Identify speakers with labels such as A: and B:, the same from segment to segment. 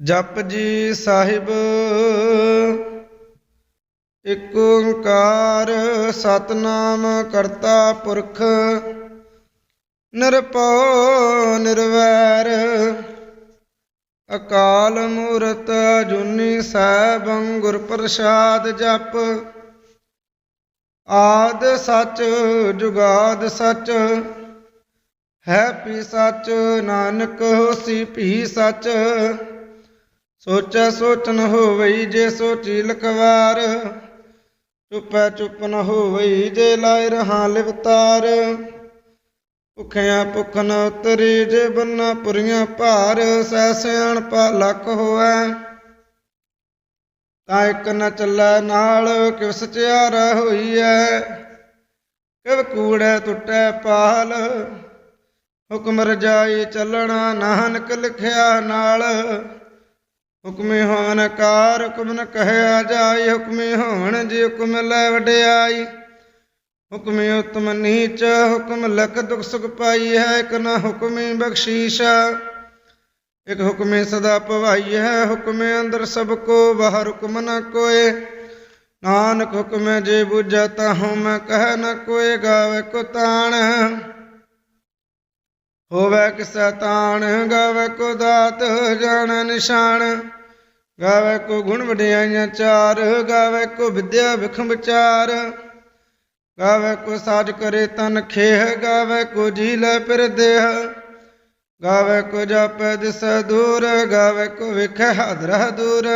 A: ਜਪ ਜੀ ਸਾਹਿਬ, ਇਕ ਓੰਕਾਰ ਸਤਨਾਮ ਕਰਤਾ ਪੁਰਖ, ਨਿਰਭਉ ਨਿਰਵੈਰ, ਅਕਾਲ ਮੂਰਤ ਜੁਨੀ ਸੈਭੰ ਗੁਰ ਪ੍ਰਸਾਦ ਜਪ, ਆਦ ਸੱਚ ਜੁਗਾਦ ਸੱਚ, ਹੈ ਪੀ ਸੱਚ ਨਾਨਕ ਹੋਸੀ ਭੀ ਸੱਚ। ਸੋਚੈ ਸੋਚਨ ਹੋਵਈ ਜੇ ਸੋਚੀ ਲਖਵਾਰ। ਚੁੱਪੈ ਚੁਪ ਨ ਹੋਵਈ ਜੇ ਲਾਇ ਰਹਾ ਲਿਵਤਾਰ। ਭੁਖਿਆ ਭੁਖ ਨ ਉਤਰੀ ਜੇ ਬੰਨਾ ਪੁਰੀਆਂ ਭਾਰ। ਸੈ ਸਿਆਣ ਪਾ ਲੱਕ ਹੋਐ ਤਾਂ ਇੱਕ ਨ ਚੱਲੈ ਨਾਲ ਕਿਵ ਸਚਿਆਰ ਹੋਈਐ। ਕਿਵ ਕੂੜੈ ਟੁੱਟੈ ਪਾਲ, ਹੁਕਮ ਰਜਾਈ ਚੱਲਣਾ ਨਾਨਕ ਲਿਖਿਆ ਨਾਲ। ਹੁਕਮੇ ਹੋਣ ਕਾਰ, ਹੁਕਮ ਨ ਕਹਿਆ ਜਾਈ, ਹੁਕਮੇ ਹੋਣ ਜੇ ਹੁਕਮ ਲੈ ਵਡਿਆਈ। ਹੁਕਮੇ ਉਤਮ ਨੀਚ, ਹੁਕਮ ਲਖ ਦੁਖ ਸੁਖ ਪਾਈ ਹੈ, ਇਕ ਨ ਹੁਕਮੇ ਬਖਸ਼ੀਸ਼। ਇਕ ਹੁਕਮੇ ਸਦਾ ਭਵਾਈ ਹੈ, ਹੁਕਮੇ ਅੰਦਰ ਸਭ ਕੋ, ਬਾਹਰ ਹੁਕਮ ਨ ਕੋਏ। ਨਾਨਕ ਹੁਕਮੇ ਜੇ ਬੁਝਾ ਤਾ ਹਉ ਮੈਂ ਕਹਿ ਨ ਕੋਏ, ਗਾਵੇ ਕੋ ਤਾਣ। ਹੋਵੇ ਕਿਸੈ ਤਾਣ, ਗਾਵੇ ਕੋ ਦਾਤ, ਜਾਣ ਨਿਸ਼ਾਨ। ਗਾਵੇ ਕੋ ਗੁਣ ਵਡਿਆਈਆਂ ਚਾਰ, ਗਾਵੇ ਕੋ ਵਿਦਿਆ ਵਿਖਮ ਵਿਚਾਰ ਗਾਵੇ ਕੋ ਸਾਜ ਕਰੇ ਤਨ ਖੇਹ, ਗਾਵੇ ਕੋ ਜੀ ਲੈ ਫਿਰ ਦੇਹ। ਗਾਵੇ ਕੋ ਜਾਪੈ ਦਿਸੈ ਦੂਰ, ਗਾਵੇ ਕੋ ਵਿਖੈ ਹਾਦਰਾ ਦੂਰ।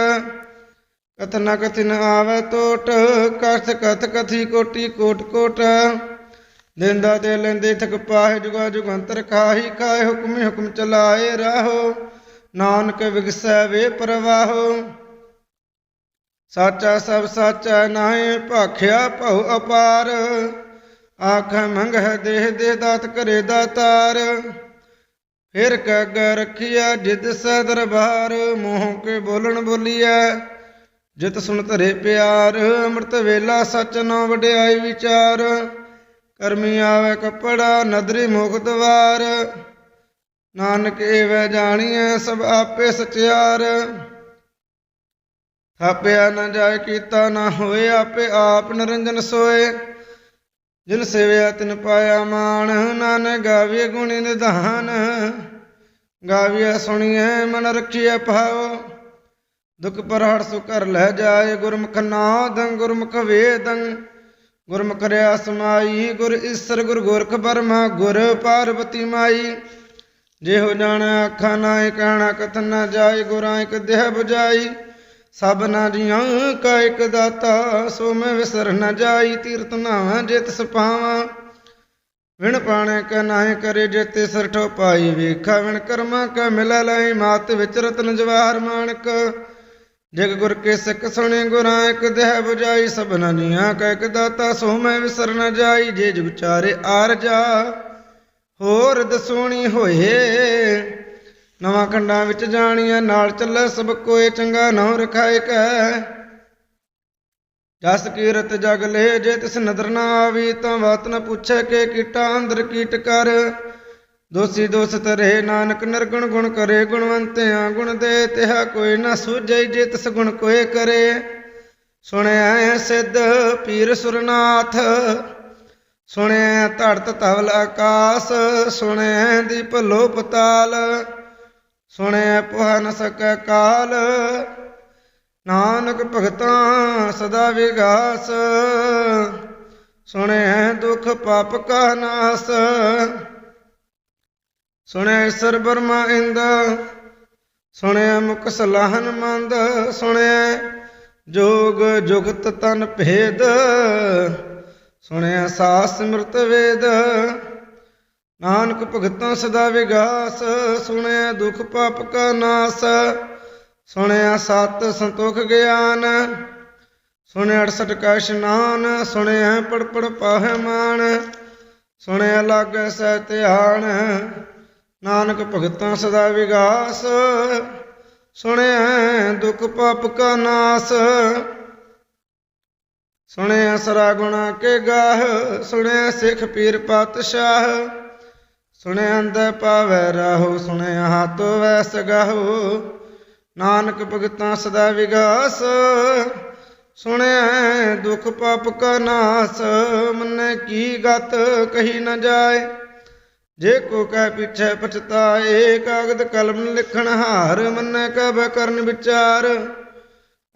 A: ਕਥਨਾ ਕਥਿਨ ਆਵੇ ਟੋਟ, ਕਥ ਕਥ ਕਥੀ ਕੋਟੀ ਕੋਟ ਕੋਟ। ਦਿੰਦਾ ਦੇ ਲੈਂਦੇ ਥਕ ਪਾਹੇ ਜੁਗਾ ਜੁਗੰਤਰ ਖਾਹੀ ਖਾਏ ਹੁਕਮੇ ਹੁਕਮ ਚਲਾਏ ਰਾਹੋ। ਨਾਨਕ ਵਿਗਸੈ ਵੇ ਪ੍ਰਵਾਹੋ। ਸਾਚਾ ਸਭ ਸਾਚਾ ਨਾਹੀ, ਭਾਖਿਆ ਭਉ ਅਪਾਰ। ਆਖ ਮੰਗਹਿ ਦੇਹ ਦੇ ਦਾਤ ਕਰੇ ਦਾਤਾਰ ਫਿਰ ਕਗ ਰਖਿਆ ਜਿਦ ਸੈ ਦਰਬਾਰ। ਮੋਹ ਕੇ ਬੋਲਣ ਬੋਲੀਐ, ਜਿਤ ਸੁਣ ਧਰੇ ਪਿਆਰ। ਅੰਮ੍ਰਿਤ ਵੇਲਾ ਸਚ ਨੋ ਵਡਿਆਈ ਵਿਚਾਰ। ਕਰਮੀ ਆਵੇ ਕੱਪੜਾ, ਨਦਰੀ ਮੁਖ ਦਵਾਰ। ਨਾਨਕ ਏਵੈ ਜਾਣੀਐ ਸਭ ਆਪੇ ਸਚਿਆਰ। ਥਾਪਿਆ ਨ ਜਾਇ ਕੀਤਾ ਨਾ ਹੋਏ ਆਪੇ ਆਪ ਨਿਰੰਜਨ ਸੋਏ। ਜਿਨ ਸੇਵਿਆ ਤਿਨ ਪਾਇਆ ਮਾਨ ਨਾਨਕ ਗਾਵੀਏ ਗੁਣੀ ਨਿਧਾਨ। ਗਾਵੀਐ ਸੁਣੀਐ ਮਨ ਰਖੀਐ ਭਾਵ। ਦੁਖ ਪਰ ਹੜ ਸੁ ਕਰ ਲੈ ਜਾਏ ਗੁਰਮੁਖ ਨਾਦੰ, ਗੁਰਮੁਖ ਵੇਦੰ। ਗੁਰਮੁਖ ਰਿਆ ਸਮਾਈ ਗੁਰ ਈਸਰ, ਗੁਰ ਗੋਰਖ ਬਰਮਾ, ਗੁਰ ਪਾਰਵਤੀ ਮਾਈ। ਜੇ ਹੋ ਜਾਣ ਆਖਾਂ ਨਾਇ ਕਹਿਣਾ, ਕਥਨ ਨਾ ਜਾਏ ਗੁਰਾਂ ਇਕ ਦੇਹ 부ਜਾਈ ਸਭ ਨਾ ਜੀਆਂ ਕਾ ਇਕ ਦਾਤਾ, ਸੋ ਮੈਂ ਵਿਸਰ ਨ ਜਾਈ ਤੀਰਤ ਨਾਵਾਂ ਜੇ ਤਿਸ ਵਿਣ ਪਾਣੇ ਕ ਨਾਹਿ ਕਰੇ ਜੇ ਸਰਠੋ ਪਾਈ ਵੇਖਾ ਵਿਣ ਕਰਮਾ ਕ ਮਿਲੈ ਲਈ ਮਾਤ ਵਿੱਚ ਰਤਨ ਜਵਾਹਰ ਮਾਨਕ ਜਗ ਗੁਰ ਕੇ ਸਿੱਖ ਸੁਣੇ, ਗੁਰਾਂ ਇਕ ਦੇਹ 부ਜਾਈ ਸਭਨਾ ਜੀਆਂ ਕਾ ਇਕ ਦਾਤਾ, ਸੋ ਮੈਂ ਵਿਸਰ ਨਾ ਜਾਈ, ਜੇ ਜੁ ਵਿਚਾਰੇ ਆਰ ਜਾ। ਹੋਰ ਦਸੋਣੀ ਹੋਏ। ਨਵਾਂ ਖੰਡਾਂ ਵਿੱਚ ਜਾਣੀਆਂ, ਨਾਲ ਚੱਲੇ ਸਭ ਕੋਏ ਚੰਗਾ ਨਾਮ ਰਖਾਏ ਕੈ। ਜਸ ਕੀਰਤ ਜਗ ਲੈ, ਜੇ ਤਿਸ ਨਦਰ ਨਾ ਆਵੀ, ਤਾਂ ਬਾਤ ਨ ਪੁੱਛੇ ਕਿ ਕੀਟਾ ਅੰਦਰ ਕੀਟ ਕਰ। ਦੋਸੀ ਦੋਸਤ ਰਹੇ, ਨਾਨਕ ਨਿਰਗੁਣ ਗੁਣ ਕਰੇ, ਗੁਣਵੰਤਿਆਂ ਗੁਣ ਦੇ, ਤਿਹਾ ਕੋਈ ਨਾ ਸੂਝੈ, ਜੇ ਤਿਸ ਗੁਣ ਕੋਏ ਕਰੇ। ਸੁਣਿਆ ਸਿੱਧ ਪੀਰ ਸੁਰਨਾਥ ਸੁਣਿਆ ਧੜਤ ਧਵਲ ਆਕਾਸ ਸੁਣਿਆ ਦੀਪ ਲੋ ਪਤਾਲ ਸੁਣਿਆ ਪੁਹ ਨ ਸਕੈ ਕਾਲ। ਨਾਨਕ ਭਗਤਾਂ ਸਦਾ ਵਿਗਾਸ ਸੁਣਿਆ ਦੁਖ ਪਾਪ ਕਾ ਨਾਸ। ਸੁਣਿਆ ਈਸਰ ਬਰਮਾ ਇੰਦ ਸੁਣਿਆ ਮੁਖ ਸਲਾਹਨ ਮੰਦ ਸੁਣਿਆ ਜੋਗ ਜੁਗਤ ਤਨ ਭੇਦ। ਸੁਣਿਆ ਸਾਸ ਸਿਮਰਤ ਵੇਦ, ਨਾਨਕ ਭਗਤਾਂ ਸਦਾ ਵਿਗਾਸ, ਸੁਣਿਆ ਦੁਖ ਪਾਪ ਕਾ ਨਾਸ, ਸੁਣਿਆ ਸਤ ਸੰਤੋਖ ਗਿਆਨ, ਸੁਣਿਆ 68 ਕਾ ਇਸ਼ਨਾਨ ਸੁਣਿਆ ਪੜ ਪੜ ਪਾਹੇ ਮਾਨ, ਸੁਣਿਆ ਲਾਗੈ ਸਹਿ ਧਿਆਨ, ਨਾਨਕ ਭਗਤਾਂ ਸਦਾ ਵਿਗਾਸ, ਸੁਣਿਆ ਦੁਖ ਪਾਪ ਕਾ ਨਾਸ ਸੁਣਿਆ ਸਰਾ ਗੁਣਾ ਕੇ ਗਾਹ ਸੁਣਿਆ ਸਿੱਖ ਪੀਰ ਪਾਤਸ਼ਾਹ। ਸੁਣਿਆ ਅੰਦ ਪਾਵੈ ਰਾਹੋ ਸੁਣਿਆ ਹਾਤੋ ਵੈ ਸਗਾਹੋ। ਨਾਨਕ ਭਗਤਾਂ ਸਦਾ ਵਿਗਾਸ ਸੁਣਿਆ ਦੁਖ ਪਾਪ ਕਾ ਨਾਸ। ਮੰਨੇ ਕੀ ਗਤ ਕਹੀ ਨ ਜਾਏ, ਜੇ ਕੋ ਕਹਿ ਪਿਛੈ ਪਛਤਾਏ। ਕਾਗਦ ਕਲਮ ਲਿਖਣ ਹਾਰ, ਮੰਨੈ ਕਬ ਕਰਨ ਵਿਚਾਰ।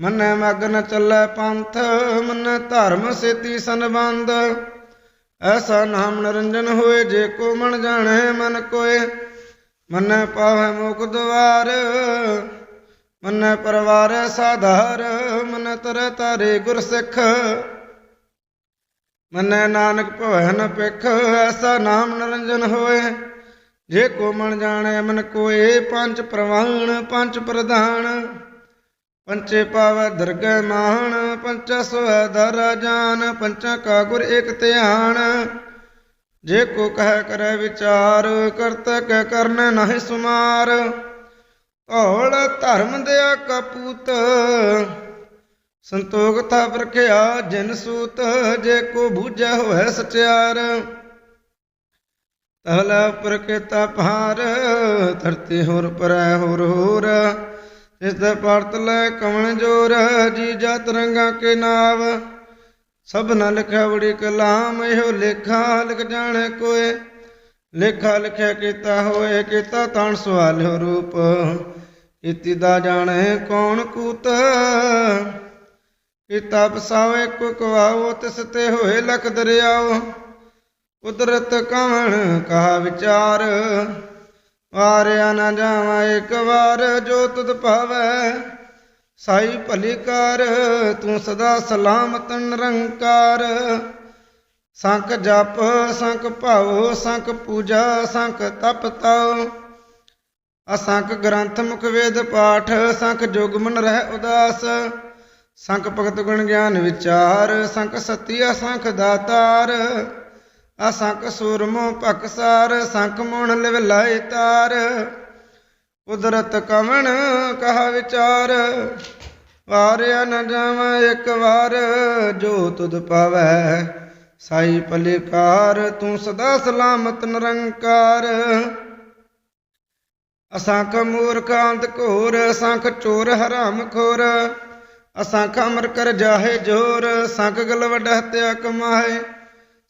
A: ਮੰਨੈ ਮਗਨ ਚੱਲੈ ਪੰਥ, ਮੰਨੈ ਧਰਮ ਸੇਤੀ ਸੰਬੰਧ। ਐਸਾ ਨਾਮ ਨਿਰੰਜਨ ਹੋਏ, ਜੇ ਕੋ ਮਨ ਜਾਣੈ ਮਨ ਕੋਏ। ਮੰਨੈ ਪਾਵੈ ਮੁਖ ਦਵਾਰ, ਮੰਨੈ ਪਰਵਾਰੈ ਸਾਧਾਰ, ਮੰਨੈ ਤਰ ਤਾਰੇ ਗੁਰ ਸਿੱਖ। ਮੰਨੈ ਨਾਨਕ ਭਵੈ ਨ ਪਿਖ ਐਸਾ ਨਾਮ ਨਿਰੰਜਨ ਹੋਏ। ਜੇ ਕੋ ਮਨ ਜਾਣੈ ਮਨ ਕੋਏ, ਪੰਜ ਪ੍ਰਵਾਣ, ਪੰਜ ਪ੍ਰਧਾਨ ਪੰਚੇ ਪਾਵੈ ਦਰਗਹਿ ਮਾਹਣ ਪੰਚਾ ਸੋਇ ਦਰ ਜਾਨ ਪੰਚਾ ਕਾ ਗੁਰ ਇਕ ਧਿਆਨ। ਜੇ ਕੋ ਕਹਿ ਕਰੈ ਵਿਚਾਰ ਕਰਤਕ ਕਰਨ ਨਾਹਿ ਸੁਮਾਰ। ਧੌਲ ਧਰਮ ਦਿਆ ਕਪੂਤ ਸੰਤੋਖ ਥਾ ਵਰਖਿਆ ਜਿਨ ਸੂਤ, ਜੇ ਕੋ ਬੂਝੈ ਹੋਇ ਸਚਿਆਰ। ਤਹਲਾ ਉਪਰ ਭਾਰ, ਧਰਤੀ ਹੋਰ ਪਰੈ ਹੋਰ ਹੋਰ। ਇਸ ਦੇ ਪਰਤ ਲੈ ਕਵਣ ਜੋਰ, ਜੀ ਜਾ ਤਰੰਗਾ ਕੇ ਨਾਵ। ਸਭ ਨ ਲਿਖਿਆ ਬੜੀ ਕਲਾਮ, ਇਹੋ ਲੇਖਾ ਲਿਖ ਜਾਣੇ ਕੋਏ। ਲੇਖਾ ਲਿਖਿਆ ਕੀਤਾ ਹੋਏ, ਕੀਤਾ ਤਣ ਸਵਾਲਿਓ ਰੂਪ। ਇਤੀ ਦਾ ਜਾਣੇ ਕੌਣ ਕੂਤ। ਕੀਤਾ ਪਸਾਵੇ ਕੋ ਕਵਾਓ, ਤਿਸ ਤੇ ਹੋਏ ਲਖ ਦਰਿਆਓ। ਕੁਦਰਤ ਕਵਣ ਕਹਾ ਵਿਚਾਰ। ਵਾਰਿਆ ਨਾ ਜਾਵਾਂ ਇੱਕ ਵਾਰ, ਜੋ ਤੁਧ ਭਾਵੈ, ਸਾਈ ਭਲੀ ਕਰ, ਤੂੰ ਸਦਾ ਸਲਾਮਤ ਨਿਰੰਕਾਰ। ਸੰਖ ਜਪ, ਸੰਖ ਭਾਉ, ਸੰਖ ਪੂਜਾ, ਸੰਖ ਤਪ ਤਉ। ਅਸੰਖ ਗ੍ਰੰਥ ਮੁਖ ਵੇਦ ਪਾਠ, ਸੰਖ ਜੁਗ ਮਨ ਰਹਿ ਉਦਾਸ। ਸੰਖ ਭਗਤ ਗੁਣ ਗਿਆਨ ਵਿਚਾਰ, ਸੰਖ ਸਤੀ ਅਸੰਖ ਦਾਤਾਰ। ਅਸੰਖ ਸੂਰਮੋ ਭਕਸਾਰ ਸੰਖ ਮੋਣ ਲਿਵ ਲਾਇ ਤਾਰ। ਕੁਦਰਤ ਕਵਣ ਕਹਾ ਵਿਚਾਰ? ਵਾਰਿਆ ਨ ਜਾਵਾਂ ਇੱਕ ਵਾਰ, ਜੋ ਤੁਧ ਪਾਵੈ ਸਾਈ ਪਲਿਕਾਰ ਤੂੰ ਸਦਾ ਸਲਾਮਤ ਨਿਰੰਕਾਰ। ਅਸੰਖ ਮੂਰਖ ਅੰਧ ਘੋਰ, ਅਸੰਖ ਚੋਰ ਹਰਾਮ ਖੋਰ। ਅਸੰਖ ਅਮਰ ਕਰ ਜਾਹੇ ਜੋਰ ਸੰਖ ਗਲ ਵੱਡ ਹਤਿਆ ਕਮਾਏ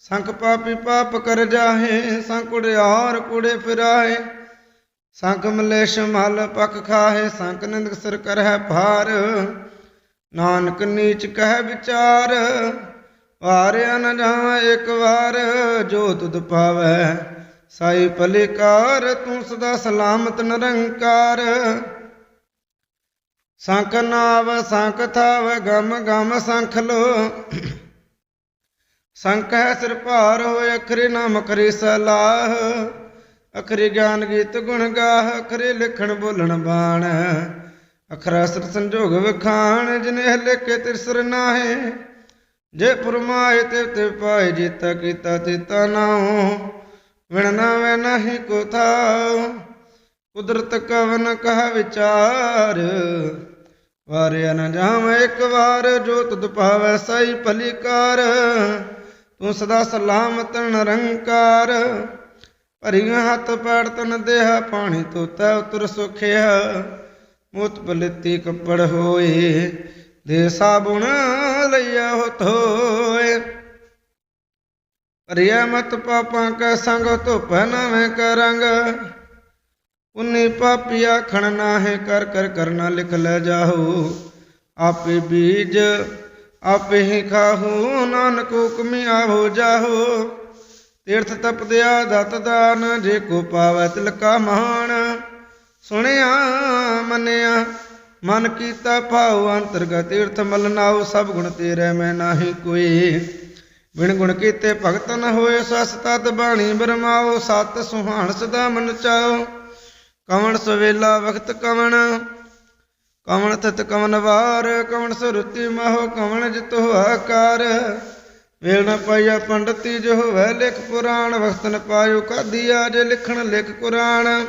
A: ਸੰਖ ਪਾਪੀ ਪਾਪ ਕਰ ਜਾਹੇ ਸੰਖ ਕੁੜਿਆਰ ਕੁੜੇ ਫਿਰਾਏ ਸੰਖ ਮਲੇਸ਼ ਮਲ ਪਖ ਖਾਹੇ ਸੰਖ ਨਿੰਦਕ ਸਿਰ ਕਰਹਿ ਭਾਰ। ਨਾਨਕ ਨੀਚ ਕਹਿ ਵਿਚਾਰ, ਵਾਰਿਆ ਨ ਜਾਵਾਂ ਇੱਕ ਵਾਰ। ਜੋ ਤੁਧ ਪਾਵੈ, ਸਾਈ ਭਲਿਕਾਰ, ਤੂੰ ਸਦਾ ਸਲਾਮਤ ਨਿਰੰਕਾਰ। ਸੰਖ ਨਾਵ, ਸੰਖ ਥਾਵ, ਗਮ ਗਮ ਸੰਖ ਲੋ। ਸੰਖ ਹੈ ਸਿਰ ਭਾਰ ਹੋਏ, ਅਖਰੇ ਨਾਮ ਕਰੇ ਸਲਾਹ। ਅਖਰੇ ਗਿਆਨ ਗੀਤ ਗੁਣ ਗਾਹ, ਅਖਰੇ ਲਿਖਣ ਬੋਲਣ ਬਾਣ। ਅਖਰਾ ਸਰ ਸੰਜੋਗ ਵਖਾਣ, ਜਿਨੇ ਲਿਖੇ ਤਿਰਸਰ ਨਾਹੇ। ਜੇ ਫਰਮਾਏ ਤੇ ਤੇ ਪਾਏ, ਜੀਤਾ ਕੀਤਾ ਤੀਤਾ ਨਾਉ। ਵਿਣ ਨਾਵੇ ਨਹੀਂ ਕੋ ਥਾਉ, ਕੁਦਰਤ ਕਵਨ ਕਹ ਵਿਚਾਰ। ਵਾਰਿਆ ਨ ਜਾਵਾਂ ਇੱਕ ਵਾਰ, ਜੋ ਤੁਧ ਪਾਵੈ ਸਈ ਭਲੀ ਕਾਰ ਤੂੰ ਸਦਾ ਸਲਾਮਤ ਨਿਰੰਕਾਰ ਭਰੀਆਂ ਹੱਥ ਪੈੜ ਤਨ ਦੇਹ, ਪਾਣੀ ਤੋਤਾ ਉਤਰ ਸੁਖਿਆ। ਮੋਤ ਬਲਿੱਤੀ ਕੱਪੜ ਹੋਏ, ਦੇ ਸਾਬੁਣ ਲਈਆ ਹੋ ਧੋਏ ਰਿਆ ਮਤ ਪਾਪਾਂ ਕੈ ਸੰਗ, ਧੁਪ ਨਵੇਂ ਕਰੰਗ। ਉਨੀ ਪਾਪੀਆ ਖਣ ਨਾਹੇ, ਕਰ ਕਰ ਕਰਨਾ ਲਿਖ ਲੈ ਜਾਹੂ। ਆਪੇ ਬੀਜ ਆਪੇ ਹੀ ਖਾਹੂ, ਨਾਨਕ ਹੁਕਮੀ ਆਹੋ ਜਾਹੋ। ਤੀਰਥ ਤਪਦਿਆ ਦਤ ਦਾਨ, ਜੇ ਕੋ ਪਾਵੈ ਤਿਲਕਾ ਮਾਣ। ਸੁਣਿਆ, ਮੰਨਿਆ, ਮਨ ਕੀਤਾ ਭਾਉ, ਅੰਤਰਗਤ ਤੀਰਥ ਮਲ ਸਭ ਗੁਣ ਤੇਰੇ ਮੈਂ ਨਾਹੀ ਕੋਈ। ਬਿਨ ਗੁਣ ਕੀਤੇ ਭਗਤ ਨ ਹੋਏ, ਸਸ ਤਤ ਬਾਣੀ ਬਰਮਾਓ, ਸਤ ਸੁਹਾਣ ਸਦਾ ਮਨ ਚਾਓ। ਕਵਣ ਸਵੇਲਾ ਵਖਤ ਕਵਣ ਕਵਣ ਤਤ ਕਵਨ ਵਾਰ, ਕਵਣ ਸੁਰਤੀ ਮਹੋ ਕਵਣ ਜਿਤ ਆਕਾਰ। ਵੇਲ ਨ ਪਾਈਆ ਪੰਡਤੀ ਜੋ ਹੋਵੇ ਲਿਖ ਪੁਰਾਣ, ਵਖਤ ਨ ਪਾਇਓ ਕਾਦੀਆ ਜੇ ਲਿਖਣ ਲਿਖ ਕੁਰਾਨ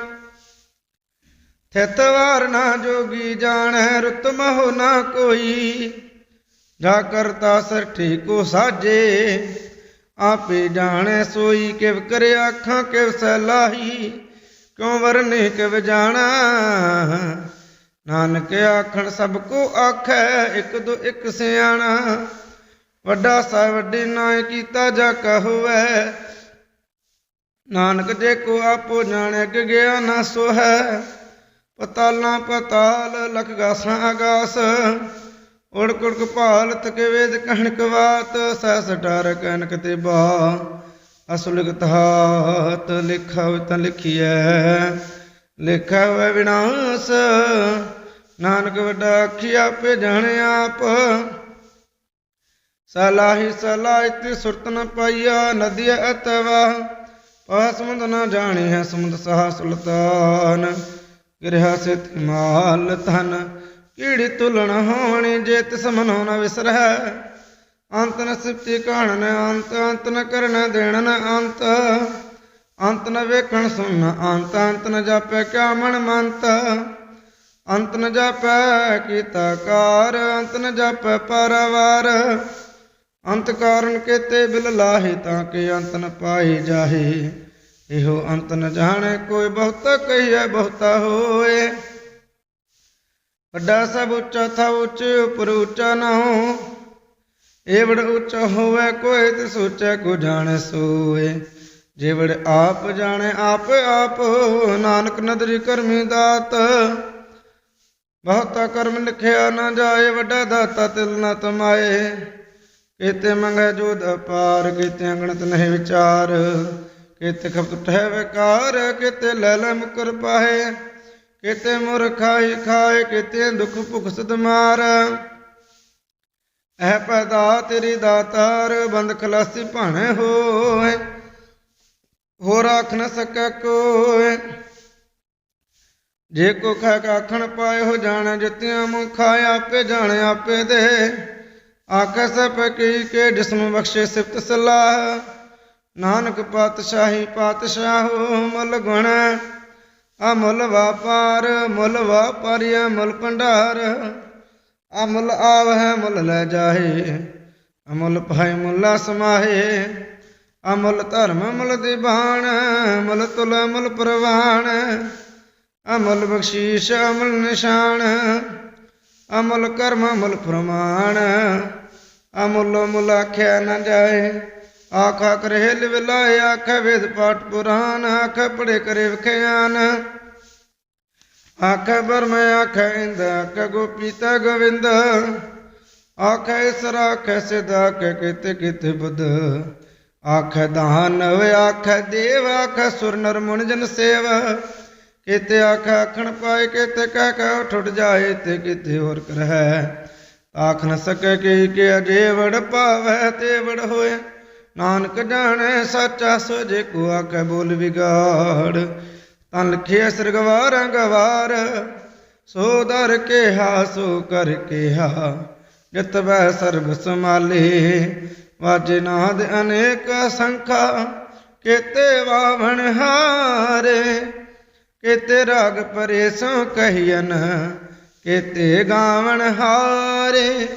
A: ਥਿਤ ਵਾਰ ਨਾ ਜੋਗੀ ਜਾਣੈ, ਰੁਤ ਮਹੋ ਨਾ ਕੋਈ। ਜਾ ਕਰਤਾ ਸਰਠੀ ਕੋ ਸਾਜੇ, ਆਪੇ ਜਾਣੈ ਸੋਈ ਕਿਵ ਕਰੇ ਆਖਾਂ, ਕਿਵ ਸਲਾਹੀ ਕਿਉ ਵਰਨੇ ਕਿਵ ਜਾਣਾ। ਨਾਨਕ ਆਖਣ, ਸਭ ਕੋ ਆਖੈ, ਇੱਕ ਦੋ ਇੱਕ ਸਿਆਣਾ। ਵੱਡਾ ਸਾਹਿਬ ਵੱਡੀ ਨਾਇ ਕੀਤਾ ਜਾ ਕਹੋਐ। ਨਾਨਕ ਜੇ ਕੋ ਆਪੋ ਜਾਣੈ ਕਿ ਗਿਆ ਨਾ ਸੋਹੈ। ਪਤਾਲਾਂ ਪਤਾਲ, ਲਖ ਗਾਸਾਂ ਆਗਾਸ ਉੜ ਕੁੜ ਭਾਲ, ਤਕੇ ਵੇਦ ਕਹਿਣ ਕਵਾਤ। ਸਹਿ ਸਟਾਰ ਕਨਕ ਤੇ ਬਾ ਅਸੁਲਗਤ ਹਾਤ ਲਿਖਾ ਹੋਇ ਤਾਂ ਲਿਖੀਐ। ਲਿਖਾ ਹੋਇ ਵਿਨਾਸ਼, ਨਾਨਕ ਵੱਡਾ ਆਖਿਆ ਆਪੇ ਜਾਣੇ ਆਪ। ਸਲਾਹੀ ਸਲਾਹਿਤ ਸੁਰਤ ਨ ਪਾਈਆ ਨਦੀ ਅਤਵਾ ਪਾ ਸਮੁੰਦ ਨ ਜਾਣੀ ਹੈ ਸਮੁੰਦ ਸਹਾ ਸੁਲਤਾਨ। ਗਿਰਹਾ ਸਿਤ ਮਾਲ ਧਨ, ਕੀੜੀ ਤੁਲਣ ਹੋਣੀ ਜੇ ਤਿਸ ਮਨੋ ਨ ਵਿਸਰਹਿ ਅੰਤ ਨ ਸਿਪਤੀ ਕਹਣ ਅੰਤ ਅੰਤ ਨ ਕਰਨ ਦੇਣ ਨ ਅੰਤ। ਅੰਤ ਨ ਵੇਖਣ ਸੁਣ ਅੰਤ ਅੰਤ ਨ ਜਾਪੈ ਕਿਆ ਮਨ ਮੰਤ। ਅੰਤ ਨ ਜਾਪੈ ਕੀਤਾ ਕਾਰ, ਅੰਤ ਨ ਜਾਪੈ ਪਰਵਾਰ। ਅੰਤ ਕਾਰਨ ਕੇਤੇ ਬਿਲ ਲਾਹੇ ਤਾਂ ਕਿ ਅੰਤ ਨ ਪਾਈ ਜਾਹੇ। ਇਹੋ ਅੰਤ ਨ ਜਾਣੇ ਕੋਈ ਬਹੁਤਾ ਕਹੀਐ, ਬਹੁਤਾ ਹੋਏ। ਵੱਡਾ ਸਭ ਉੱਚਾ, ਥਾ ਉੱਚੇ, ਉਪਰ ਉੱਚਾ ਨਾ ਹੋ। ਏਵੜ ਉੱਚਾ ਹੋਵੇ, ਕੋਈ ਤੇ ਸੋਚੈ ਕੋ ਜਾਣੈ ਸੋਏ। ਜੇਵੜ ਆਪ ਜਾਣੇ ਆਪ ਆਪ ਨਾਨਕ ਨਦਰੀ ਕਰਮੀ ਦਾਤ। ਬਹੁਤਾ ਕਰਮ ਲਿਖਿਆ ਨਾ ਜਾਏ, ਵੱਡਾ ਦਾਤਾ ਤਿਲ ਨਾ ਤਮਾਏ। ਕੀਤੇ ਮੰਗੈ ਜੋਦ ਅਪਾਰ, ਕੀਤੇ ਅੰਗਣਤ ਨਹੀਂ ਵਿਚਾਰ। ਕੀਤੇ ਖਪਤ ਠਹਿ ਵਿਕਾਰ, ਕੀਤੇ ਲੈ ਲੈ ਮੁਕਰ ਪਾਏ। ਕੀਤੇ ਮੁਰ ਖਾਈ ਖਾਏ, ਕੀਤੇ ਦੁਖ ਭੁਖ ਸਦ ਮਾਰ। ਐ ਪੈਦਾ ਤੇਰੀ ਦਾਤਾਰ, ਬੰਦ ਖਲਾਸੀ ਭਾਣੇ ਹੋਏ। ਹੋਰ ਆਖ ਨ ਸਕੈ ਕੋਏ ਜੇ ਕੋ ਖੈ ਆਖਣ ਪਾਏ ਹੋ ਜਾਣ ਜਿਤਿਆਂ ਮੁਖਾ ਆਪੇ ਜਾਣ, ਆਪੇ ਦੇ। ਆਖੈ ਸਭ ਕੀ ਕੇ ਜਿਸਨੂੰ ਬਖਸ਼ੇ ਸਿਫਤ ਸਲਾਹ। ਨਾਨਕ ਪਾਤਸ਼ਾਹੀ ਪਾਤਸ਼ਾਹੋ ਮੁੱਲ ਗੁਣ। ਅਮੁੱਲ ਵਾਪਾਰ, ਮੁੱਲ ਵਾਪਾਰੀਆ ਮੁੱਲ ਭੰਡਾਰ। ਅਮੁੱਲ ਆਵਹਿ, ਮੁੱਲ ਲੈ ਜਾਹੇ। ਅਮੁੱਲ ਭਾਇ ਮੁੱਲਾ ਸਮਾਹੇ। ਅਮਲ ਧਰਮ ਅਮਲ ਦੀਵਾਨ, ਅਮਲ ਤੁਲ ਅਮਲ ਪ੍ਰਵਾਨ, ਅਮਲ ਬਖਸ਼ੀਸ਼, ਅਮਲ ਨਿਸ਼ਾਨ, ਅਮਲ ਕਰਮ ਅਮਲ ਪ੍ਰਮਾਣ, ਅਮੁੱਲ ਮੁੱਲ ਆਖਿਆ ਨਾ ਜਾਏ, ਆਖਾ ਕਰੇ ਲਿਵਲਾਏ ਆਖੇ ਵੇਦ ਪਾਠ ਪੁਰਾਨ, ਆਖੇ ਪੜੇ ਕਰੇ ਵਿਖਿਆਨ, ਆਖੇ ਬਰਮ ਆਖੇ ਇੰਦ, ਆਖੇ ਗੋਪੀਤਾ ਗੋਵਿੰਦ, ਆਖੇ ਸਰ ਆਖੇ ਸਿਧ, ਆਖੇ ਕਿਤੇ ਕਿਤੇ ਬੁੱਧ। ਆਖ ਦਾਨਵ ਆਖੇ ਦੇਵ, ਆਖ ਸੁਰ ਨਰ ਮੁਨ ਜਨ ਸੇਵ। ਕਿਤੇ ਆਖ ਆਖਣ ਪਾਏ, ਕਿਤੇ ਕਹਿ ਕਹਿ ਠੁੱਟ ਜਾਏ, ਤੇ ਕਿਤੇ ਹੋਰ ਕਰਹਿ। ਆਖ ਨ ਸਕੇ ਕਿ ਕਿ ਅਜੇ ਪਾਵੈ ਤੇ ਹੋਏ ਨਾਨਕ ਜਾਣੈ, ਸੱਚਾ ਸੋ ਜੇ ਕੋ ਆਖੇ ਬੋਲ ਵਿਗਾੜ। ਤਾਂ ਲਿਖਿਆ ਸਰਗਵਾਰਾਂ, ਗਵਾਰ। ਸੋ ਦਰ ਕਿਹਾ, ਸੋ ਕਰ ਕਿਹਾ। ਜਿਤ ਵੈ ਸਰਬ ਸਮਾਲੇ ਵਾਜੇ ਨਾਦ ਅਨੇਕ ਸੰਖਾ, ਕੇਤੇ ਵਾਵਣ ਹਾਰੇ, ਕੇਤੇ ਰਾਗ ਪਰੇ ਸੋ ਕਹੀਨ ਕੇਤੇ ਗਾਵਣ ਹਾਰੇ।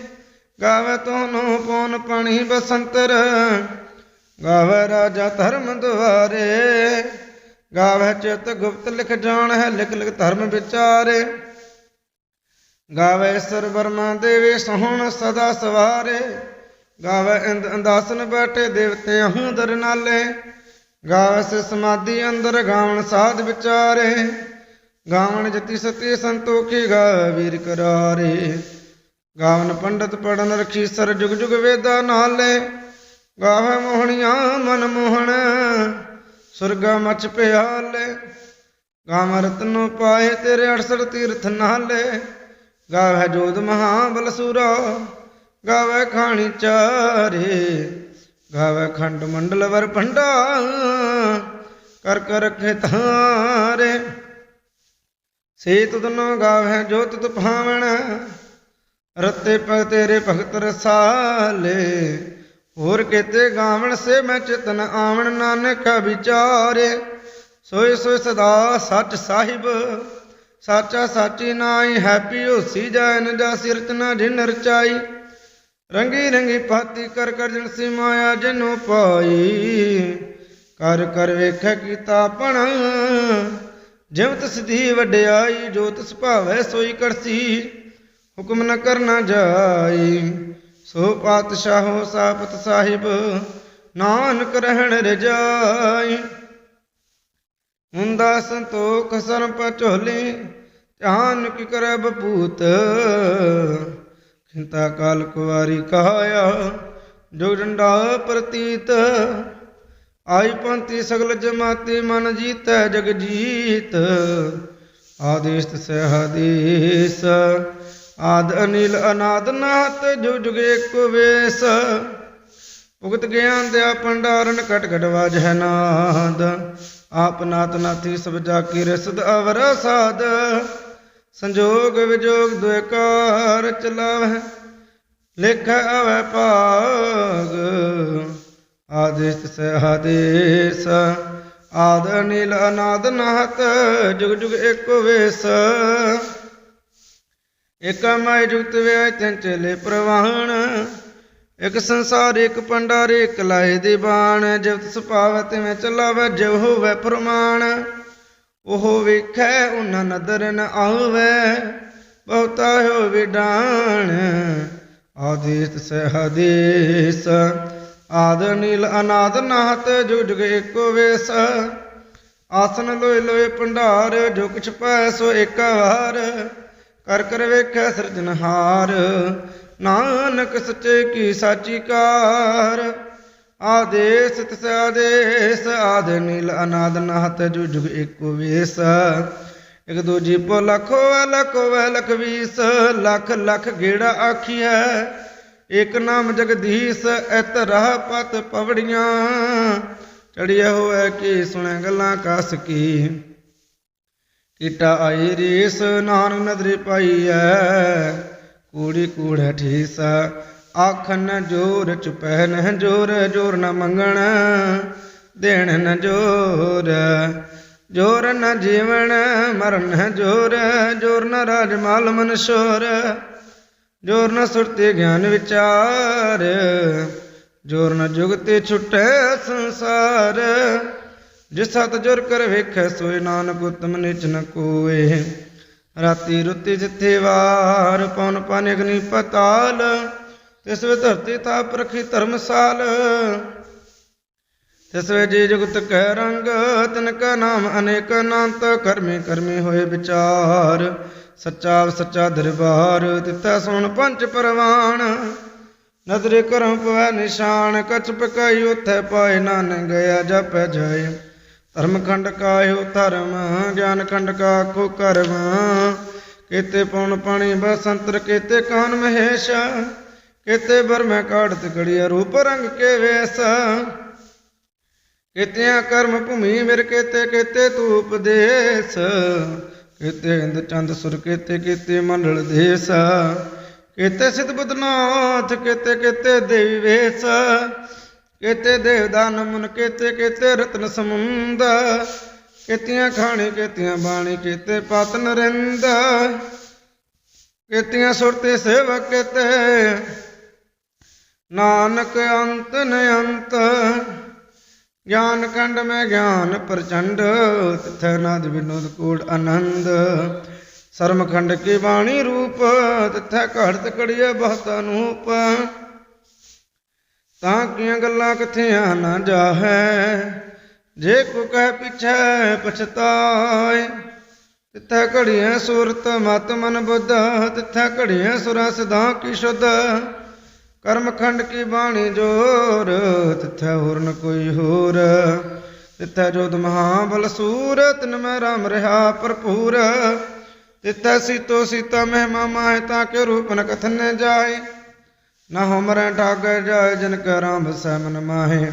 A: ਗਾਵ ਤੋਨੂੰ ਪੌਨ ਪਣੀ ਬਸੰਤਰ, ਗਾਵੇ ਰਾਜਾ ਧਰਮ ਦੁਆਰੇ। ਗਾਵੇ ਚਿਤ ਗੁਪਤ ਲਿਖ ਜਾਣ ਹੈ, ਲਿਖ ਲਿਖ ਧਰਮ ਵਿਚਾਰੇ। ਗਾਵੇ ਸਰ ਬਰਮਾ ਦੇਵੇ ਸੋਹਣ ਸਦਾ ਸਵਾਰੇ। ਗਾਵੇ ਇੰਦ ਅੰਦਾਸਨ ਬੈਠੇ ਦੇਵਤੇ ਹੂੰ ਦਰ ਨਾਲੇ। ਗਾਵੇ ਸੇ ਸਮਾਧੀ ਅੰਦਰ ਗਾਵਣ ਸਾਧ ਵਿਚਾਰੇ। ਗਾਵਣ ਜਤੀ ਸਤੀ ਸੰਤੋਖੀ ਗਾਵੇ ਵੀਰ ਕਰਾਰੇ। ਗਾਵਨ ਪੰਡਤ ਪੜਨ ਰਖੀ ਸਰ ਜੁਗ ਜੁਗ ਵੇਦਾ ਨਾਲੇ। ਗਾਵੇ ਮੋਹਣੀਆਂ ਮਨ ਮੋਹਣ, ਸੁਰਗਾ ਮਚ ਪਿਆਲੇ। ਗਾਵ ਰਤਨੋ ਪਾਏ ਤੇਰੇ 68 ਤੀਰਥ ਨਾਲੇ। ਗਾਵੇ ਜੋਧ ਮਹਾਬਲ ਬਲਸੂਰਾ ਗਾਵੇ ਖਾਣੀ ਚਾਰੇ, ਗਾਵੇ ਖੰਡ ਮੰਡਲ ਵਰ ਭੰਡਾ ਕਰ ਕਰ ਰਖੇ ਤਾਰੇ ਸੇ ਤੁਧਨੋ ਗਾਵਹਿ ਜੋ ਤੁਧ ਭਾਵਣ, ਰਤੇ ਪਗ ਤੇਰੇ ਭਗਤ ਰਸਾਲੇ। ਹੋਰ ਕਿਤੇ ਗਾਵਣ ਸੇ ਮੈਂ ਚਿਤਨ ਆਵਣ, ਨਾਨਕ ਵਿਚਾਰੇ। ਸੋਏ ਸੋਏ ਸਦਾ ਸੱਚ ਸਾਹਿਬ, ਸਾਚਾ ਸਾਚੀ ਨਾਈ ਹੈਪੀ ਹੋਸੀ ਜੈਨ, ਜਾ ਸਿਰਤਨਾ ਜਿਨ ਰਚਾਈ। ਰੰਗੀ ਰੰਗੀ ਪਾਤੀ ਕਰ ਕਰ ਜਨ ਸੀ ਮਾਇਆ ਜਨੋ ਪਾਈ। ਕਰ ਕਰ ਵੇਖੈ ਕੀਤਾ ਆਪਣਾ। ਜਿਵ ਤਿਸ ਦੀ ਵਡਿਆਈ, ਜੋ ਤਿਸ ਭਾਵੈ ਸੋਈ ਕਰਸੀ। ਹੁਕਮ ਨ ਕਰਨਾ ਜਾਈ। ਸੋ ਪਾਤਸ਼ਾਹੋ ਸਾਪਤ ਸਾਹਿਬ, ਨਾਨਕ ਰਹਿਣ ਰਜਾਈ। ਹੁੰਦਾ ਸੰਤੋਖ ਸਰਮ ਪਚੋਲੀ ਧਿਆਨ ਕੀ ਕਰੈ ਬਪੂਤ। ਚਿੰਤਾ ਕਾਲ ਕੁਵਾਰੀ ਕਹਾਇਆ ਜੋ ਡੰਡਾ ਪ੍ਰਤੀਤ। ਆਈ ਪੰਥੀ ਸਗਲ ਜਮਾਤੀ ਮਨ ਜੀਤੈ ਜਗ ਜੀਤ। ਆਦੇਸ਼ ਤਸੈ ਆਦੇਸ਼ ਆਦ ਅਨਿਲ ਅਨਾਦ ਨਾਤ ਜੋ ਜੁਗ ਏਕ ਵੇਸ। ਭੁਗਤ ਗਿਆਨ ਦਿਆ ਭੰਡਾਰਨ ਕਟ ਕਟ ਵਾਜੈ ਨਾਦ। ਆਪ ਨਾਤ ਨਾਥੀ ਸਭ ਜਾ ਕੀ ਰਸਦ ਅਵਰ ਸਾਧ ਸੰਜੋਗ ਵਿਜੋਗ ਦੁਇ ਕਾਰ ਚਲਾਵਹਿ, ਲਿਖ ਆਵੈ ਭਾਗ। ਆਦੇਸ਼ ਸੇ ਆਦੇਸ਼, ਆਦ ਅਨਿਲ ਅਨਾਦ ਨਾਹਤ, ਜੁਗ ਜੁਗ ਏਕ ਵੇਸ। ਇਕ ਜੁਗਤ ਵਿਆਇ ਤੈਨ ਚਲੇ ਪ੍ਰਵਾਹਣ, ਇਕ ਸੰਸਾਰ ਇਕ ਪੰਡਾਰ ਇਕ ਲਾਏ ਦੀ ਬਾਣ ਜਬਤ ਸੁਭਾਵ ਤਿਵੇਂ ਚਲਾਵੈ, ਜਿਵ ਹੋਵੇ ਪ੍ਰਮਾਣ। ਉਹ ਵੇਖੈ ਉਹਨਾਂ ਨਦਰ ਨ ਆਵੇ, ਬਹੁਤਾ ਹੋ ਵਿਡਾਣ। ਆਦੇਸ ਸਹਿ ਆਦ ਨੀਲ ਅਨਾਦ ਨਾਹਤ ਜੁਗ ਏਕੋ ਵੇਸ। ਆਸਨ ਲੋਏ ਲੋਏ ਭੰਡਾਰ, ਜੋ ਕਿਛ ਪੈ ਸੋ ਏਕ ਵਾਰ ਕਰ ਕਰ ਵੇਖੈ ਸਿਰਜਨਹਾਰ ਨਾਨਕ ਸੱਚੇ ਕੀ ਸਾਚੀ ਕਾਰ। ਆਦੇਸ ਤਿਸ ਆਦੇਸ, ਆਦ ਨੀਲ ਅਨਾਦ ਨਾਹਤ ਜੁਗ ਜੁਗ ਏਕੋ ਵੇਸ। ਇਕ ਦੂਜੀ ਪੋ ਲਖੋ ਲਖੋ ਲਖ ਵੀਸ, ਲੱਖ ਲੱਖ ਗੇੜਾ ਆਖੀਐ। ਇਕ ਨਾਮ ਜਗਦੀਸ਼ ਇਤ ਰਹ ਪਤ ਪਵੜੀਆਂ। ਚੜਿਆ ਹੋਇ ਕੀ ਸੁਣੈ ਗੱਲਾਂ ਕਸ ਕੀ। ਕੀਟਾ ਆਈ ਰੀਸ, ਨਾਨਕ ਨਦਰੀ ਪਾਈਐ। ਕੂੜੀ ਕੂੜੈ ਠੀਸ ਆਖਨ ਜੋਰ ਚੁਪੈ ਨ ਜੋਰ ਜੋਰ ਨ ਮੰਗਣ, ਦੇਣ ਨ ਜੋਰ। ਜੋਰ ਨ ਜੀਵਨ ਮਰਨ ਜੋਰ ਜੋਰ ਨ ਰਾਜ ਮਾਲ ਮਨ ਜੋਰ ਨ ਸੁਰਤੀ ਗਿਆਨ ਵਿਚਾਰ, ਜੋਰ ਨ ਜੁਗਤੇ ਛੁਟੈ ਸੰਸਾਰ। ਜਿਸ ਸਤ ਜੁਰ ਕਰ ਵੇਖੈ, ਸੋਏ ਨਾਨਕ ਉਤਮ ਨਿਚ ਨ ਕੋਏ। ਰਾਤੀ ਰੁੱਤੀ ਜਿੱਥੇ ਵਾਰ ਪਉਨ ਪਾਨ ਅਗਨੀ ਪਤਾਲ। ਤਿਸ ਵੇ ਧਰਤੀ ਤਾਪ ਰਖੀ ਧਰਮਸਾਲ। ਤਿਸ ਵੇ ਜੀ ਜੁਗਤ ਕਹਿ ਰੰਗ, ਤਨ ਕਾ ਨਾਮ ਅਨੇਕ ਅਨੰਤ, ਕਰਮੀ ਕਰਮੀ ਹੋਏ ਵਿਚਾਰ। ਸੱਚਾ ਸੱਚਾ ਦਰਬਾਰ, ਤਿੱਥੈ ਸੁਣ ਪੰਜ ਪਰਵਾਨ ਨਦਰੇ ਕਰਮ ਪਵੈ ਨਿਸ਼ਾਨ, ਕਛ ਪਕਾਈ ਉਥੈ ਪਾਏ ਨਾਨਕ, ਗਿਆ ਜਪ ਜਾਏ। ਧਰਮ ਖੰਡ ਕਾਇਓ ਧਰਮ, ਗਿਆਨ ਖੰਡ ਕਾ ਕੋ ਕਰਮ। ਕੀਤੇ ਪਉਣ ਪਾਣੀ ਬਸੰਤਰ ਕੀਤੇ ਕਾਨ ਮਹੇਸ਼। ਕਿਤੇ ਬਰਮੈ ਕਾੜਤ ਗੜੀਆ ਰੂਪ ਰੰਗ ਕੇ ਵੇਸ। ਕੀਤਿਆਂ ਕਰਮ ਭੂਮੀ ਮਿਰ ਕੀਤੇ ਕੀਤੇ ਤੂ ਉਪਦੇਸ ਕੀਤੇ ਇੰਦ ਚੰਦ ਸੁਰ ਕੀਤੇ ਕੀਤੇ ਮੰਡਲ ਦੇਸ। ਕੀਤੇ ਸਿਧ ਬੁੱਧਨਾਥ ਕੀਤੇ ਕੀਤੇ ਦੇਵੀ ਵੇਸ। ਕੀਤੇ ਦੇਵਦਾਨ ਮੁਨ ਕੀਤੇ ਕੀਤੇ ਰਤਨ ਸਮੁੰਦ। ਕੀਤੀਆਂ ਖਾਣੀ ਕੀਤੀਆਂ ਬਾਣੀ ਕਿਤੇ ਪਤ ਨਰਿੰਦ। ਕੀਤੀਆਂ ਸੁਰਤੇ ਸੇਵਕ ਕਿਤੇ ਨਾਨਕ ਅੰਤ ਨ ਅੰਤ ਗਿਆਨ ਖੰਡ ਮੈਂ ਗਿਆਨ ਪ੍ਰਚੰਡ, ਤਿਥੈ ਨਾਦ ਵਿਨੋਦ ਕੋੜ ਆਨੰਦ। ਸਰਮ ਖੰਡ ਕੀ ਬਾਣੀ ਰੂਪ, ਤਿਥੈ ਘੜਤ ਕੜੀਏ ਬਹੁਤ ਅਨੂਪ। ਤਾਂ ਕੀਆਂ ਗੱਲਾਂ ਕਿਥਿਆਂ ਨਾ ਜਾਹੈ, ਜੇ ਕੋ ਕਹਿ ਪਿਛੈ ਪਛਤਾਏ। ਤਿਥੈ ਘੜੀਆਂ ਸੂਰਤ ਮਤ ਮਨ ਬੁੱਧ, ਤਿਥੈ ਘੜੀਆਂ ਸੁਰਾ ਸਦਾ ਕੀ ਸ਼ੁੱਧ। ਕਰਮਖੰਡ ਕੀ ਬਾਣੀ ਜੋਰ? ਤਿਥੈ ਹੋਰ ਨ ਕੋਈ ਹੋਰ। ਤਿਥੈ ਜੋਦ ਮਹਾਬਲ ਸੂਰ, ਤਿਨ ਮੈਂ ਰਾਮ ਰਹਾ ਭਰਪੂਰ। ਤਿਥੈ ਸੀਤੋ ਸੀਤਾ ਮਹਿਮਾ ਮਾਹਿ, ਤਾਂ ਕੇ ਰੂਪ ਨ ਕਥਨ ਜਾਏ? ਨਾ ਹਮਰੈ ਠਾਗਰ ਜਾਏ, ਜਨ ਕੈ ਰਾਮ ਬਸੈ ਮਨ ਮਾਹੇ।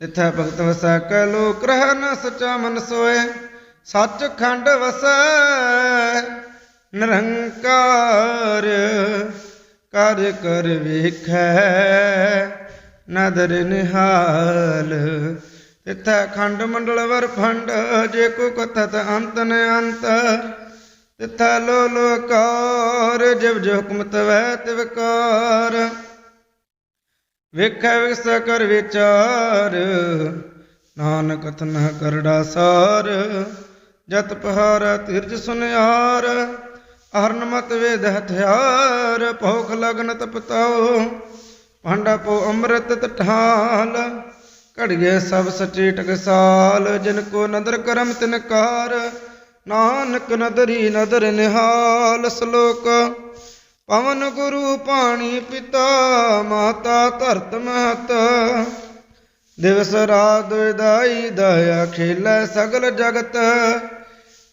A: ਤਿਥੈ ਭਗਤ ਵਸੈ ਕੈ ਲੋਕ, ਰਹਿ ਨ ਸਚਾ ਮਨ ਸੋਏ। ਸੱਚ ਖੰਡ ਵਸੈ, ਨਿਰੰਕਾਰ। ਕਰ ਕਰ ਵੇਖੈ, ਨਦਰ ਨਿਹਾਲ। ਤਿਥੈ ਖੰਡ ਮੰਡਲ ਵਰ ਫੰਡ, ਜੇ ਕੋ ਕਥਤ ਅੰਤ ਨ ਅੰਤ। ਤਿਥੈ ਲੋ ਲੋਕਾਰ ਜਿਵ ਜੋ ਹੁਕਮ ਤਵੈ ਤਿਵਕਾਰ ਵੇਖੈ ਵਿਗਸ ਕਰ ਵਿਚਾਰ, ਨਾਨਕ ਕਥਨ ਕਰੜਾ ਸਾਰ। ਜਤ ਪਹਾਰ ਤਿਰਜ ਸੁਨਿਆਰ। ਅਹਰਨ ਮਤ ਵੇਦ ਹਥਿਆਰ, ਭੋਖ ਲਗਨ ਤਪਤਾਓ ਭਾਂਡਾ ਪੋ ਅੰਮ੍ਰਿਤ ਤਠਾਲ, ਘੜੀਏ ਸਭ ਸਚੇ ਟਕਸਾਲ ਜਿਨ ਕੋ ਨਦਰ ਕਰਮ ਤਿਨਕਾਰ ਨਾਨਕ ਨਦਰੀ ਨਦਰ ਨਿਹਾਲ, ਸ਼ਲੋਕ, ਪਵਨ ਗੁਰੂ ਪਾਣੀ ਪਿਤਾ, ਮਾਤਾ ਧਰਤ ਮਹਤ, ਦਿਵਸ ਰਾਤ ਵਿਦਾਈ ਦਇਆ ਖੇਲੇ ਸਗਲ ਜਗਤ